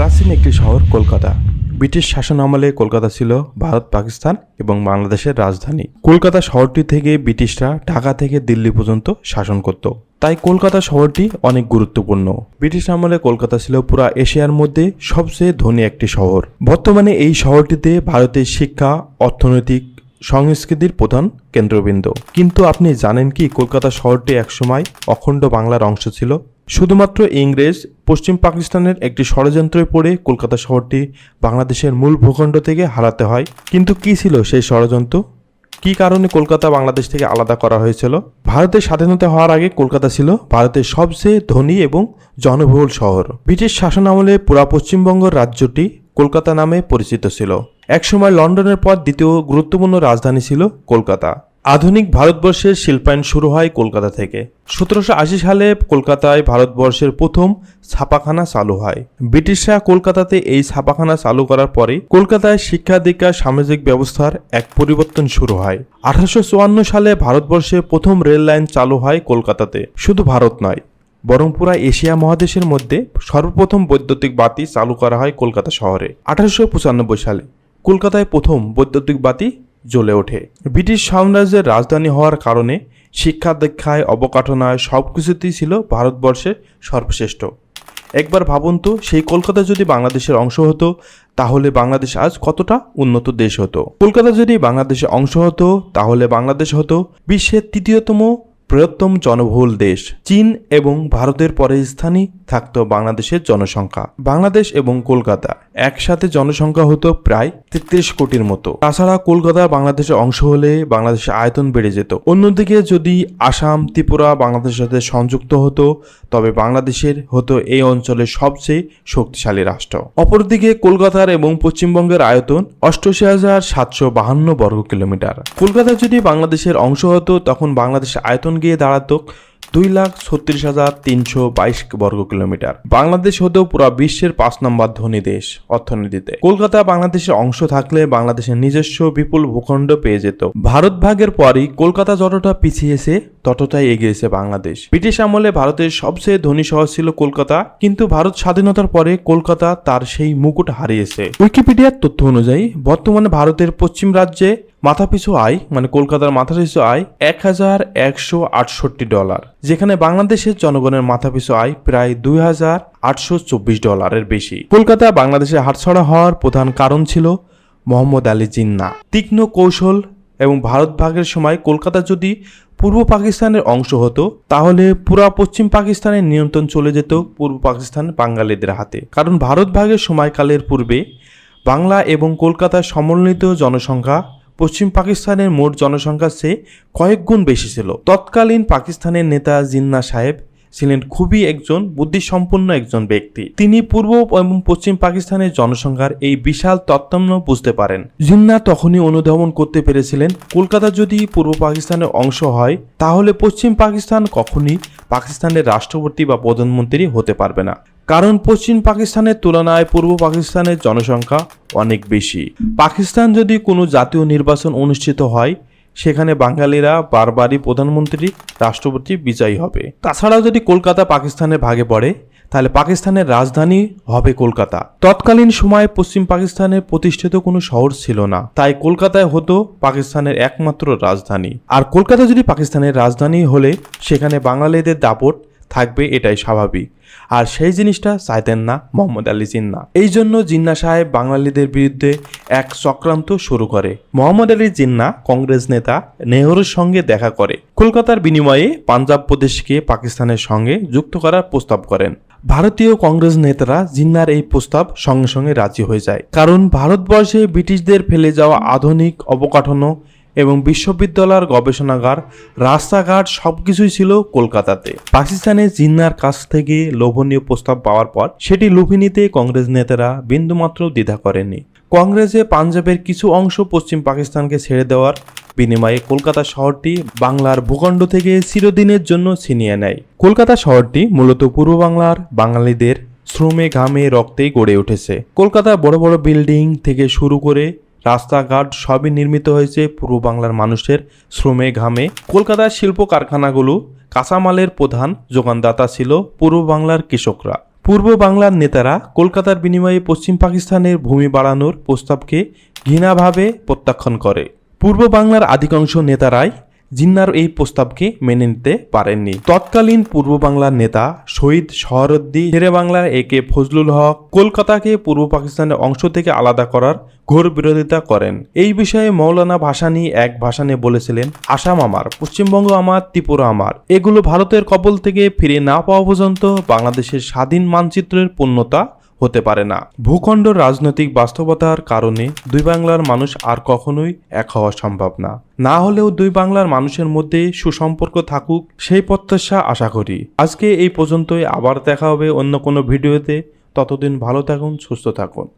প্রাচীন একটি শহর কলকাতা। ব্রিটিশ শাসন আমলে কলকাতা ছিল ভারত, পাকিস্তান এবং বাংলাদেশের রাজধানী। কলকাতা শহরটি থেকে ব্রিটিশরা ঢাকা থেকে দিল্লি পর্যন্ত শাসন করত। তাই কলকাতা শহরটি অনেক গুরুত্বপূর্ণ। ব্রিটিশ আমলে কলকাতা ছিল পুরা এশিয়ার মধ্যে সবচেয়ে ধনী একটি শহর। বর্তমানে এই শহরটিতে ভারতের শিক্ষা, অর্থনৈতিক, সংস্কৃতির প্রধান কেন্দ্রবিন্দু। কিন্তু আপনি জানেন কি কলকাতা শহরটি একসময় অখণ্ড বাংলার অংশ ছিল? শুধুমাত্র ইংরেজ, পশ্চিম পাকিস্তানের একটি ষড়যন্ত্রে পড়ে কলকাতা শহরটি বাংলাদেশের মূল ভূখণ্ড থেকে হারাতে হয়। কিন্তু কি ছিল সেই ষড়যন্ত্র? কি কারণে কলকাতা বাংলাদেশ থেকে আলাদা করা হয়েছিল? ভারতের স্বাধীনতা হওয়ার আগে কলকাতা ছিল ভারতের সবচেয়ে ধনী এবং জনবহুল শহর। ব্রিটিশ শাসন আমলে পুরা পশ্চিমবঙ্গ রাজ্যটি কলকাতা নামে পরিচিত ছিল। একসময় লন্ডনের পর দ্বিতীয় গুরুত্বপূর্ণ রাজধানী ছিল কলকাতা। আধুনিক ভারতবর্ষের শিল্পায়ন শুরু হয় কলকাতা থেকে। সতেরোশো আশি সালে কলকাতায় ভারতবর্ষের প্রথম ছাপাখানা চালু হয়। ব্রিটিশরা কলকাতাতে এই ছাপাখানা চালু করার পরে কলকাতায় শিক্ষা দীক্ষা, সামাজিক ব্যবস্থার এক পরিবর্তন শুরু হয়। আঠারোশো চুয়ান্ন সালে ভারতবর্ষে প্রথম রেল লাইন চালু হয় কলকাতাতে। শুধু ভারত নয়, বরং পুরা এশিয়া মহাদেশের মধ্যে সর্বপ্রথম বৈদ্যুতিক বাতি চালু করা হয় কলকাতা শহরে। আঠারোশো পঁচানব্বই সালে কলকাতায় প্রথম বৈদ্যুতিক বাতি জ্বলে ওঠে। ব্রিটিশ সাম্রাজ্যের রাজধানী হওয়ার কারণে শিক্ষা দীক্ষায় অবকাঠনায় সব কিছুতেই ছিল ভারতবর্ষের সর্বশ্রেষ্ঠ। একবার ভাবুন তো, সেই কলকাতা যদি বাংলাদেশের অংশ হতো, তাহলে বাংলাদেশ আজ কতটা উন্নত দেশ হতো? কলকাতা যদি বাংলাদেশের অংশ হতো, তাহলে বাংলাদেশ হতো বিশ্বের তৃতীয়তম বৃহত্তম জনবহুল দেশ, চীন এবং ভারতের পরে স্থানই থাকত বাংলাদেশের জনসংখ্যা। বাংলাদেশ এবং কলকাতা একসাথে জনসংখ্যা হতো প্রায় তেত্রিশ কোটির মতো। তাছাড়া কলকাতা বাংলাদেশের অংশ হলে বাংলাদেশের আয়তন বেড়ে যেত। অন্যদিকে যদি আসাম, ত্রিপুরা বাংলাদেশের সাথে সংযুক্ত হতো, তবে বাংলাদেশের হতো এই অঞ্চলের সবচেয়ে শক্তিশালী রাষ্ট্র। অপরদিকে কলকাতার এবং পশ্চিমবঙ্গের আয়তন অষ্টআশি হাজার সাতশো বাহান্ন বর্গ কিলোমিটার কলকাতা যদি বাংলাদেশের অংশ হতো, তখন বাংলাদেশের আয়তন গিয়ে দাঁড়াতো দুই লাখ ছত্রিশ হাজার তিনশো বাইশ বর্গ কিলোমিটার। বাংলাদেশ হতেও পুরো বিশ্বের পাঁচ নম্বর ধনী দেশ অর্থনীতিতে। কলকাতা বাংলাদেশের অংশ থাকলে বাংলাদেশের নিজস্ব বিপুল ভূখণ্ড পেয়ে যেত। ভারত ভাগের পরই কলকাতা যতটা পিছিয়েছে ততটাই এগিয়েছে বাংলাদেশ। ব্রিটিশ আমলে ভারতের সবচেয়ে ধনী শহর ছিল কলকাতা, কিন্তু ভারত স্বাধীনতার পরে কলকাতা তার সেই মুকুট হারিয়েছে। উইকিপিডিয়ার তথ্য অনুযায়ী, বর্তমানে ভারতের পশ্চিম রাজ্যে মাথাপিছু আয় মানে কলকাতার মাথাপিছু আয়, এক হাজার একশো আটষট্টি ডলার, যেখানে বাংলাদেশের জনগণের মাথাপিছু আয় প্রায় দুই হাজার আটশো চব্বিশ ডলারের বেশি। কলকাতা বাংলাদেশে হাতছড়া হওয়ার প্রধান কারণ ছিল মোহাম্মদ আলী জিন্না। তীক্ষ্ণ কৌশল এবং ভারত ভাগের সময় কলকাতা যদি পূর্ব পাকিস্তানের অংশ হতো, তাহলে পুরা পশ্চিম পাকিস্তানের নিয়ন্ত্রণ চলে যেত পূর্ব পাকিস্তান বাঙালিদের হাতে। কারণ ভারত ভাগের সময়কালের পূর্বে বাংলা এবং কলকাতার সমন্বিত জনসংখ্যা পশ্চিম পাকিস্তানের মোট জনসংখ্যার চেয়ে কয়েক গুণ বেশি ছিল। তৎকালীন পাকিস্তানের নেতা জিন্না সাহেব ছিলেন খুবই একজন বুদ্ধিসম্পন্ন একজন ব্যক্তি। তিনি পূর্ব এবং পশ্চিম পাকিস্তানের জনসংখ্যার এই বিশাল তত্ত্বম্য বুঝতে পারেন। জিন্না তখনই অনুধাবন করতে পেরেছিলেন, কলকাতা যদি পূর্ব পাকিস্তানের অংশ হয়, তাহলে পশ্চিম পাকিস্তান কখনই পাকিস্তানের রাষ্ট্রপতি বা প্রধানমন্ত্রী হতে পারবে না। কারণ পশ্চিম পাকিস্তানের তুলনায় পূর্ব পাকিস্তানের জনসংখ্যা অনেক বেশি। পাকিস্তান যদি কোনো জাতীয় নির্বাচন অনুষ্ঠিত হয়, সেখানে বাঙালিরা বারবারই প্রধানমন্ত্রী, রাষ্ট্রপতি, বিজয়ী হবে। তাছাড়াও যদি কলকাতা পাকিস্তানের ভাগে পড়ে, তাহলে পাকিস্তানের রাজধানী হবে কলকাতা। তৎকালীন সময়ে পশ্চিম পাকিস্তানের প্রতিষ্ঠিত কোনো শহর ছিল না। তাই কলকাতায় হতো পাকিস্তানের একমাত্র রাজধানী। আর কলকাতা যদি পাকিস্তানের রাজধানী হলে, সেখানে বাঙালিদের দাপট থাকবে এটাই স্বাভাবিক। আর সেই জিনিসটা চাইতেন না মোহাম্মদ আলী জিন্না। এই জন্য জিন্না সাহেব বাঙালিদের বিরুদ্ধে এক চক্রান্ত শুরু করে। মোহাম্মদ আলী জিন্না কংগ্রেস নেতা নেহরুর সঙ্গে দেখা করে। কলকাতার বিনিময়ে পাঞ্জাব প্রদেশকে পাকিস্তানের সঙ্গে যুক্ত করার প্রস্তাব করেন। ভারতীয় কংগ্রেস নেতারা জিন্নার এই প্রস্তাব সঙ্গে সঙ্গে রাজি হয়ে যায়। কারণ ভারতবর্ষে ব্রিটিশদের ফেলে যাওয়া আধুনিক অবকাঠামো এবং বিশ্ববিদ্যালয়ের গবেষণাগার, রাস্তাঘাট সবকিছুই ছিল কলকাতাতে। পাকিস্তানে জিন্নার কাছ থেকে লোভনীয় প্রস্তাব পাওয়ার পর সেটি লুফে নিতে কংগ্রেস নেতারা বিন্দুমাত্র দ্বিধা করেনি কংগ্রেসে পাঞ্জাবের কিছু অংশ পশ্চিম পাকিস্তানকে ছেড়ে দেওয়ার বিনিময়ে কলকাতা শহরটি বাংলার ভূখণ্ড থেকে চিরদিনের জন্য ছিনিয়ে নেয়। কলকাতা শহরটি মূলত পূর্ব বাংলার বাঙালিদের শ্রমে ঘামে রক্তেই গড়ে উঠেছে। কলকাতার বড় বড় বিল্ডিং থেকে শুরু করে রাস্তাঘাট সবই নির্মিত হয়েছে পূর্ব বাংলার মানুষের শ্রমে ঘামে। কলকাতার শিল্প কারখানাগুলো কাঁচামালের প্রধান যোগানদাতা ছিল পূর্ব বাংলার কৃষকরা। পূর্ব বাংলার নেতারা কলকাতার বিনিময়ে পশ্চিম পাকিস্তানের ভূমি বাড়ানোর প্রস্তাবকে ঘৃণাভাবে প্রত্যাখ্যান করে। পূর্ব বাংলার আধিকাংশ নেতারাই জিন্নার এই প্রস্তাবকে মেনে নিতে পারেননি। তৎকালীন পূর্ব বাংলার নেতা শহীদ শহরদ্দি শেরে বাংলার এ কে ফজলুল হক কলকাতাকে পূর্ব পাকিস্তানের অংশ থেকে আলাদা করার ঘোর বিরোধিতা করেন। এই বিষয়ে মৌলানা ভাসানী এক ভাষণে বলেছিলেন, আসাম আমার, পশ্চিমবঙ্গ আমার, ত্রিপুরা আমার। এগুলো ভারতের কবল থেকে ফিরে না পাওয়া পর্যন্ত বাংলাদেশের স্বাধীন মানচিত্রের পূর্ণতা হতে পারে না। ভূখণ্ড রাজনৈতিক বাস্তবতার কারণে দুই বাংলার মানুষ আর কখনোই এক হওয়া সম্ভব না। না হলেও দুই বাংলার মানুষের মধ্যে সুসম্পর্ক থাকুক সেই প্রত্যাশা আশা করি। আজকে এই পর্যন্তই। আবার দেখা হবে অন্য কোনো ভিডিওতে। ততদিন ভালো থাকুন, সুস্থ থাকুন।